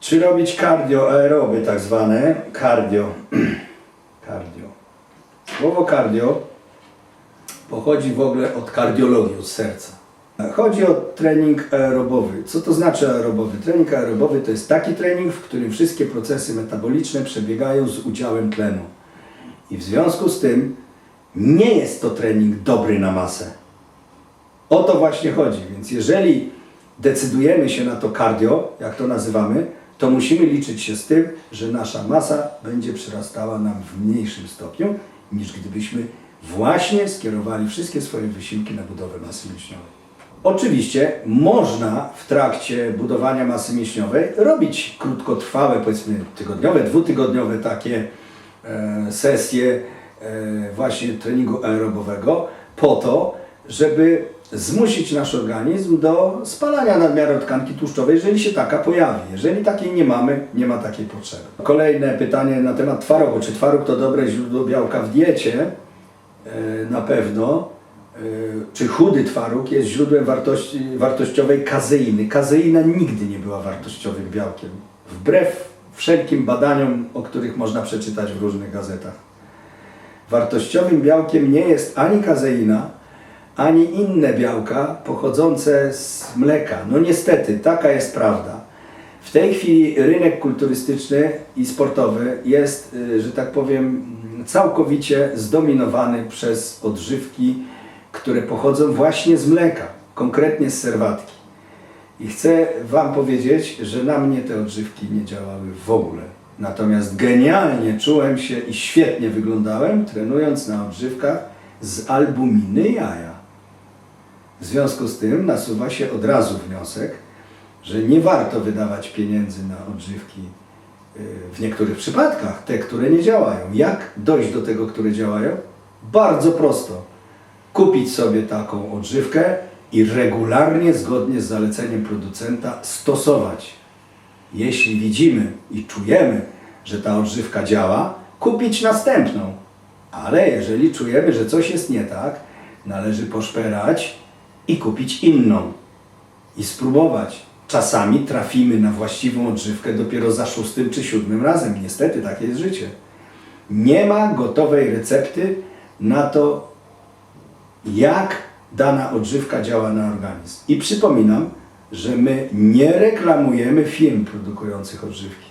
Czy robić cardio aeroby tak zwane? Cardio. cardio. Słowo cardio pochodzi w ogóle od kardiologii, od serca. Chodzi o trening aerobowy. Co to znaczy aerobowy? Trening aerobowy to jest taki trening, w którym wszystkie procesy metaboliczne przebiegają z udziałem tlenu. I w związku z tym nie jest to trening dobry na masę. O to właśnie chodzi. Więc jeżeli decydujemy się na to cardio, jak to nazywamy, to musimy liczyć się z tym, że nasza masa będzie przyrastała nam w mniejszym stopniu, niż gdybyśmy właśnie skierowali wszystkie swoje wysiłki na budowę masy mięśniowej. Oczywiście można w trakcie budowania masy mięśniowej robić krótkotrwałe, powiedzmy tygodniowe, dwutygodniowe takie e, sesje e, właśnie treningu aerobowego po to, żeby zmusić nasz organizm do spalania nadmiaru tkanki tłuszczowej, jeżeli się taka pojawi. Jeżeli takiej nie mamy, nie ma takiej potrzeby. Kolejne pytanie na temat twarogu. Czy twaróg to dobre źródło białka w diecie? E, Na pewno. E, Czy chudy twaróg jest źródłem wartości, wartościowej kazeiny? Kazeina nigdy nie była wartościowym białkiem. Wbrew wszelkim badaniom, o których można przeczytać w różnych gazetach. Wartościowym białkiem nie jest ani kazeina, ani inne białka pochodzące z mleka. No niestety, taka jest prawda. W tej chwili rynek kulturystyczny i sportowy jest, y, że tak powiem, całkowicie zdominowany przez odżywki, które pochodzą właśnie z mleka, konkretnie z serwatki. I chcę Wam powiedzieć, że na mnie te odżywki nie działały w ogóle. Natomiast genialnie czułem się i świetnie wyglądałem, trenując na odżywkach z albuminy jaja. W związku z tym nasuwa się od razu wniosek, że nie warto wydawać pieniędzy na odżywki y, w niektórych przypadkach, te, które nie działają. Jak dojść do tego, które działają? Bardzo prosto. Kupić sobie taką odżywkę i regularnie, zgodnie z zaleceniem producenta, stosować. Jeśli widzimy i czujemy, że ta odżywka działa, kupić następną. Ale jeżeli czujemy, że coś jest nie tak, należy poszperać i kupić inną. I spróbować. Czasami trafimy na właściwą odżywkę dopiero za szóstym czy siódmym razem. Niestety, takie jest życie. Nie ma gotowej recepty na to, jak dana odżywka działa na organizm. I przypominam, że my nie reklamujemy firm produkujących odżywki.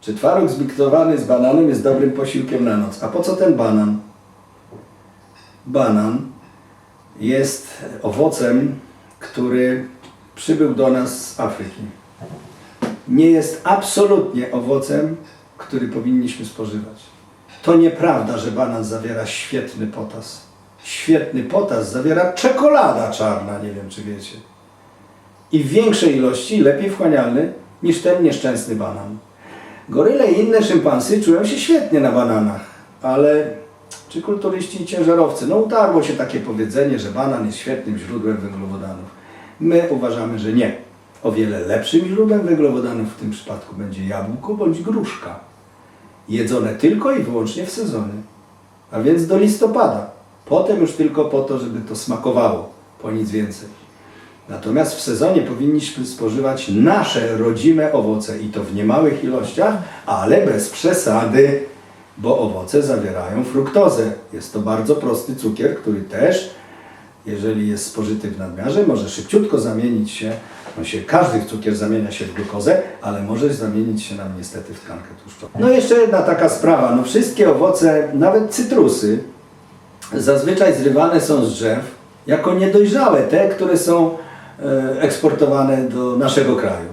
Czy twaróg zmiksowany z bananem jest dobrym posiłkiem na noc? A po co ten banan? Banan jest owocem, który przybył do nas z Afryki. Nie jest absolutnie owocem, który powinniśmy spożywać. To nieprawda, że banan zawiera świetny potas. Świetny potas zawiera czekolada czarna, nie wiem czy wiecie. I w większej ilości, lepiej wchłanialny niż ten nieszczęsny banan. Goryle i inne szympansy czują się świetnie na bananach, ale czy kulturyści i ciężarowcy? No utarło się takie powiedzenie, że banan jest świetnym źródłem węglowodanów. My uważamy, że nie. O wiele lepszym źródłem węglowodanów w tym przypadku będzie jabłko bądź gruszka. Jedzone tylko i wyłącznie w sezonie. A więc do listopada. Potem już tylko po to, żeby to smakowało. Po nic więcej. Natomiast w sezonie powinniśmy spożywać nasze rodzime owoce i to w niemałych ilościach, ale bez przesady, bo owoce zawierają fruktozę. Jest to bardzo prosty cukier, który też, jeżeli jest spożyty w nadmiarze, może szybciutko zamienić się, no się każdy cukier zamienia się w glukozę, ale może zamienić się nam niestety w tkankę tłuszczową. No jeszcze jedna taka sprawa, no wszystkie owoce, nawet cytrusy, zazwyczaj zrywane są z drzew jako niedojrzałe, te, które są e, eksportowane do naszego kraju.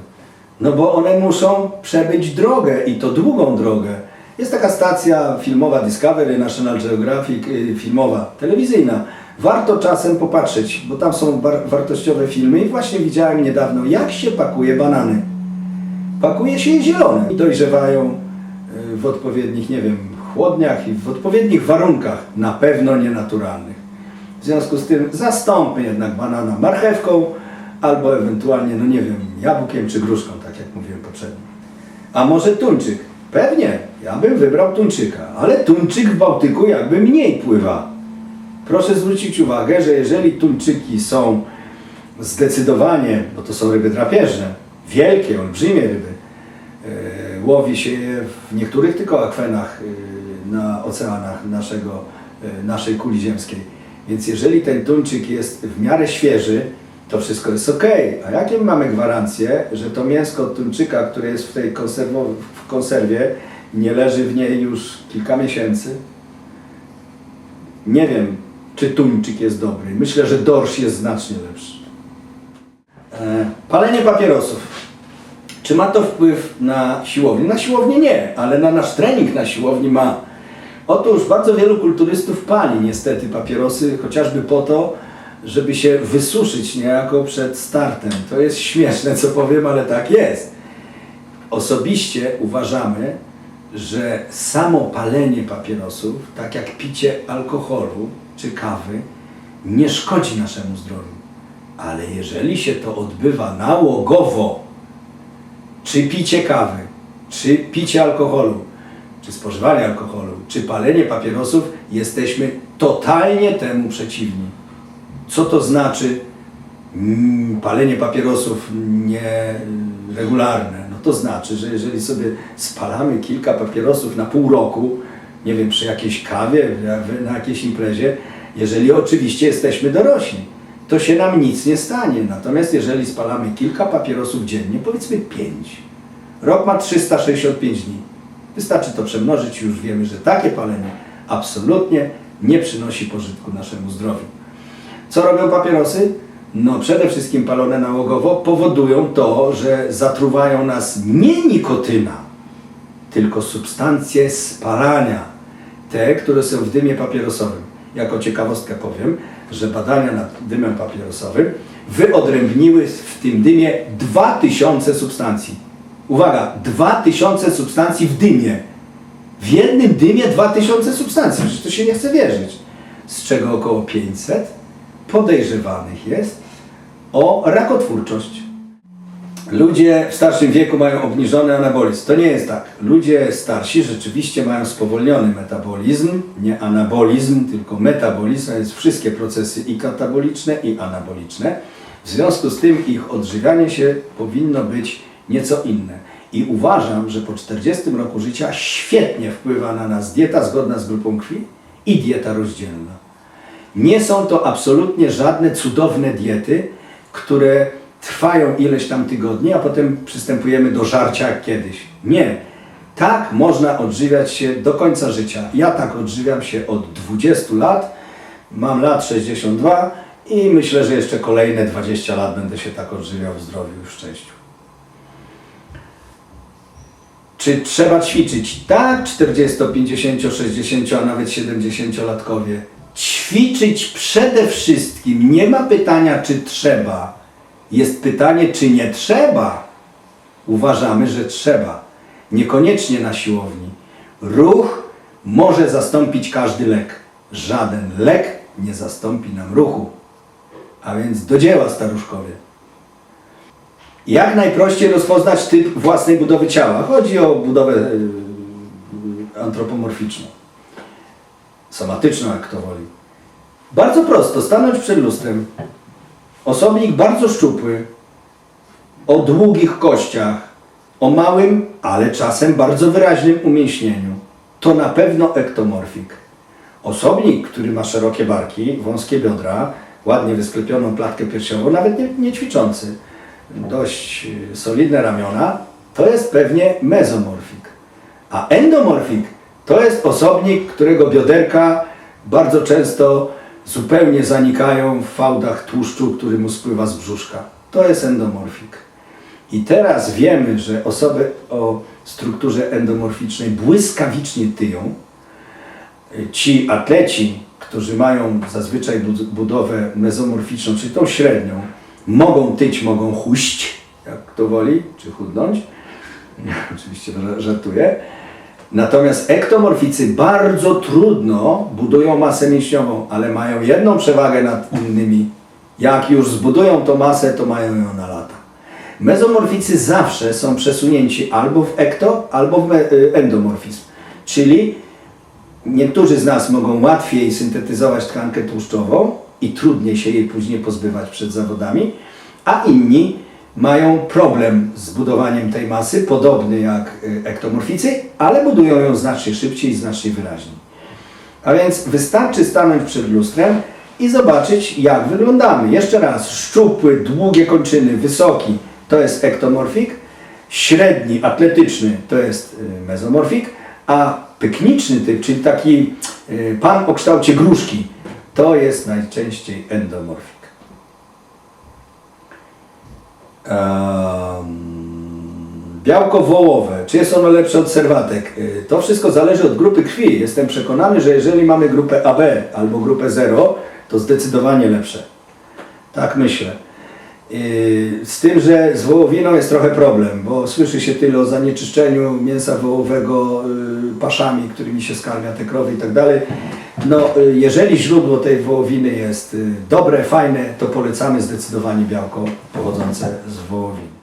No bo one muszą przebyć drogę i to długą drogę. Jest taka stacja filmowa Discovery, National Geographic, y, filmowa, telewizyjna. Warto czasem popatrzeć, bo tam są wartościowe filmy i właśnie widziałem niedawno, jak się pakuje banany. Pakuje się je zielone i dojrzewają y, w odpowiednich, nie wiem, chłodniach i w odpowiednich warunkach, na pewno nienaturalnych. W związku z tym zastąpmy jednak banana marchewką albo ewentualnie, no nie wiem, jabłkiem czy gruszką, tak jak mówiłem poprzednio. A może tuńczyk? Pewnie, ja bym wybrał tuńczyka, ale tuńczyk w Bałtyku jakby mniej pływa. Proszę zwrócić uwagę, że jeżeli tuńczyki są zdecydowanie, bo to są ryby drapieżne, wielkie, olbrzymie ryby, E, Łowi się je w niektórych tylko akwenach e, na oceanach naszego, e, naszej kuli ziemskiej. Więc jeżeli ten tuńczyk jest w miarę świeży, to wszystko jest ok. A jakie mamy gwarancje, że to mięsko od tuńczyka, które jest w tej w konserwie, nie leży w niej już kilka miesięcy? Nie wiem, czy tuńczyk jest dobry. Myślę, że dorsz jest znacznie lepszy. E, palenie papierosów. Czy ma to wpływ na siłownię? Na siłownię nie, ale na nasz trening na siłowni ma. Otóż bardzo wielu kulturystów pali niestety papierosy, chociażby po to, żeby się wysuszyć niejako przed startem. To jest śmieszne, co powiem, ale tak jest. Osobiście uważamy, że samo palenie papierosów, tak jak picie alkoholu czy kawy, nie szkodzi naszemu zdrowiu. Ale jeżeli się to odbywa nałogowo, czy picie kawy, czy picie alkoholu, czy spożywanie alkoholu, czy palenie papierosów, jesteśmy totalnie temu przeciwni. Co to znaczy mm, palenie papierosów nieregularne? No to znaczy, że jeżeli sobie spalamy kilka papierosów na pół roku, nie wiem, przy jakiejś kawie, na- jakiejś imprezie, jeżeli oczywiście jesteśmy dorośli, to się nam nic nie stanie. Natomiast jeżeli spalamy kilka papierosów dziennie, powiedzmy pięć, rok ma 365 dni. Wystarczy to przemnożyć już wiemy, że takie palenie absolutnie nie przynosi pożytku naszemu zdrowiu. Co robią papierosy? No przede wszystkim palone nałogowo powodują to, że zatruwają nas nie nikotyna, tylko substancje spalania, te, które są w dymie papierosowym. Jako ciekawostkę powiem, że badania nad dymem papierosowym wyodrębniły w tym dymie 2000 substancji. Uwaga, 2000 substancji w dymie. W jednym dymie 2000 substancji, przecież to się nie chce wierzyć. Z czego około 500 podejrzewanych jest o rakotwórczość. Ludzie w starszym wieku mają obniżony anabolizm. To nie jest tak. Ludzie starsi rzeczywiście mają spowolniony metabolizm, nie anabolizm, tylko metabolizm, a więc wszystkie procesy i kataboliczne, i anaboliczne. W związku z tym ich odżywianie się powinno być nieco inne. I uważam, że po 40 roku życia świetnie wpływa na nas dieta zgodna z grupą krwi i dieta rozdzielna. Nie są to absolutnie żadne cudowne diety, które trwają ileś tam tygodni, a potem przystępujemy do żarcia jak kiedyś. Nie. Tak można odżywiać się do końca życia. Ja tak odżywiam się od 20 lat, mam lat 62 i myślę, że jeszcze kolejne 20 lat będę się tak odżywiał w zdrowiu i w szczęściu. Czy trzeba ćwiczyć? Tak, 40, 50, 60, a nawet 70-latkowie. Ćwiczyć przede wszystkim. Nie ma pytania, czy trzeba. Jest pytanie, czy nie trzeba. Uważamy, że trzeba. Niekoniecznie na siłowni. Ruch może zastąpić każdy lek. Żaden lek nie zastąpi nam ruchu. A więc do dzieła, staruszkowie. Jak najprościej rozpoznać typ własnej budowy ciała? Chodzi o budowę y, antropomorficzną, somatyczną, jak kto woli. Bardzo prosto, stanąć przed lustrem. Osobnik bardzo szczupły, o długich kościach, o małym, ale czasem bardzo wyraźnym umięśnieniu. To na pewno ektomorfik. Osobnik, który ma szerokie barki, wąskie biodra, ładnie wysklepioną klatkę piersiową, nawet nie, nie ćwiczący, dość y, solidne ramiona, to jest pewnie mezomorfik. A endomorfik to jest osobnik, którego bioderka bardzo często zupełnie zanikają w fałdach tłuszczu, który mu spływa z brzuszka. To jest endomorfik. I teraz wiemy, że osoby o strukturze endomorficznej błyskawicznie tyją. Ci atleci, którzy mają zazwyczaj bud- budowę mezomorficzną, czyli tą średnią, mogą tyć, mogą huść, jak kto woli, czy chudnąć. Oczywiście ża- żartuję. Natomiast ektomorficy bardzo trudno budują masę mięśniową, ale mają jedną przewagę nad innymi. Jak już zbudują tą masę, to mają ją na lata. Mezomorficy zawsze są przesunięci albo w ekto, albo w y, endomorfizm. Czyli niektórzy z nas mogą łatwiej syntetyzować tkankę tłuszczową i trudniej się jej później pozbywać przed zawodami, a inni mają problem z budowaniem tej masy, podobny jak y, ektomorficy, ale budują ją znacznie szybciej i znacznie wyraźniej. A więc wystarczy stanąć przed lustrem i zobaczyć, jak wyglądamy. Jeszcze raz, szczupły, długie kończyny, wysoki to jest ektomorfik, średni, atletyczny to jest y, mezomorfik, a pykniczny typ, czyli taki y, pan o kształcie gruszki, to jest najczęściej endomorfik. Białko wołowe, czy jest ono lepsze od serwatek? Y, To wszystko zależy od grupy krwi. Jestem przekonany, że jeżeli mamy grupę AB albo grupę 0, to zdecydowanie lepsze. Tak myślę. Yy, Z tym, że z wołowiną jest trochę problem, bo słyszy się tyle o zanieczyszczeniu mięsa wołowego yy, paszami, którymi się skarmia te krowy i tak dalej. No, yy, jeżeli źródło tej wołowiny jest dobre, fajne, to polecamy zdecydowanie białko pochodzące z wołowiny.